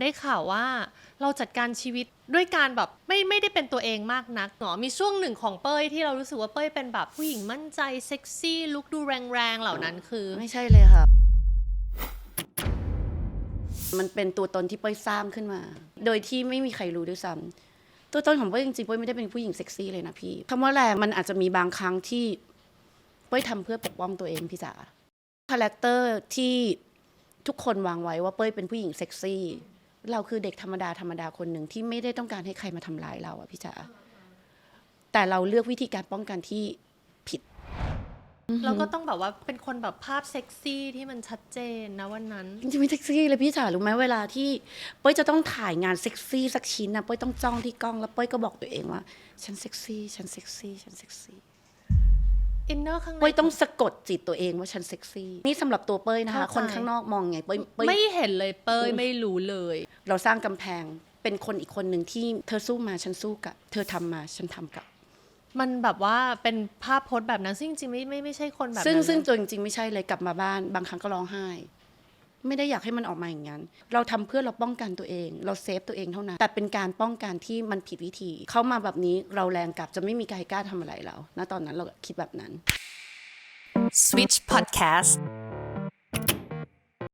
ได้ข่าวว่าเราจัดการชีวิตด้วยการแบบไม่ไม่ได้เป็นตัวเองมากนักหรอมีช่วงหนึ่งของเป้ยที่เรารู้สึกว่าเป้ยเป็นแบบผู้หญิงมั่นใจเซ็กซี่ลุคดูแรงๆเหล่านั้นคือ ไม่ใช่เลยค่ะ มันเป็นตัวตนที่เป้ยสร้างขึ้นมา โดยที่ไม่มีใครรู้ด้วยซ้ำตัวตนของเป้ยจริงๆเป้ยไม่ได้เป็นผู้หญิงเซ็กซี่เลยนะพี่คำว่าแรงมันอาจจะมีบางครั้งที่เป้ยทำเพื่อปกป้องตัวเองพี่จ๋าคาแรคเตอร์ที่ทุกคนวางไว้ว่าเป้ยเป็นผู้หญิงเซ็กซี่ เราคือเด็กธรรมดาธรรมดาคนหนึ่งที่ไม่ได้ต้องการให้ใครมาทำร้ายเราอะพี่จ๋าแต่เราเลือกวิธีการป้องกันที่ผิดเราก็ต้องแบบว่าเป็นคนแบบภาพเซ็กซี่ที่มันชัดเจนนะวันนั้นจริงๆไม่เซ็กซี่เลยพี่จ๋ารู้ไหมเวลาที่เป้ยจะต้องถ่ายงานเซ็กซี่สักชิ้นนะเป้ยต้องจ้องที่กล้องแล้วเป้ยก็บอกตัวเองว่า ฉันเซ็กซี่ ฉันเซ็กซี่ ฉันเซ็กซี่ อินเนอร์ข้างในเป้ยต้องสะกดจิตตัวเองว่าฉันเซ็กซี่ นี่สำหรับตัวเป้ยนะคะเข้าใจคนข้างนอกมองไงเป้ยเป้ยไม่เห็นเลยเป้ยไม่รู้เลย เราสร้างกำแพงเป็นคนอีกคนหนึ่งที่เธอสู้มาฉันสู้กลับ เธอทำมาฉันทำกลับ มันแบบว่าเป็นภาพโพสต์แบบนั้นซึ่งจริงๆไม่ไม่ไม่ใช่คนแบบนั้นซึ่งซึ่งนะตัวจริงๆไม่ใช่เลยกลับมาบ้าน บางครั้งก็ร้องไห้ ไม่ได้อยากให้มันออกมาอย่างนั้น เราทำเพื่อเราป้องกันตัวเอง เราเซฟตัวเองเท่านั้น แต่เป็นการป้องกันที่มันผิดวิธี เขามาแบบนี้เราแรงกลับจะไม่มีใครกล้าทำอะไรเราณตอนนั้นเราคิดแบบนั้น Switch Podcast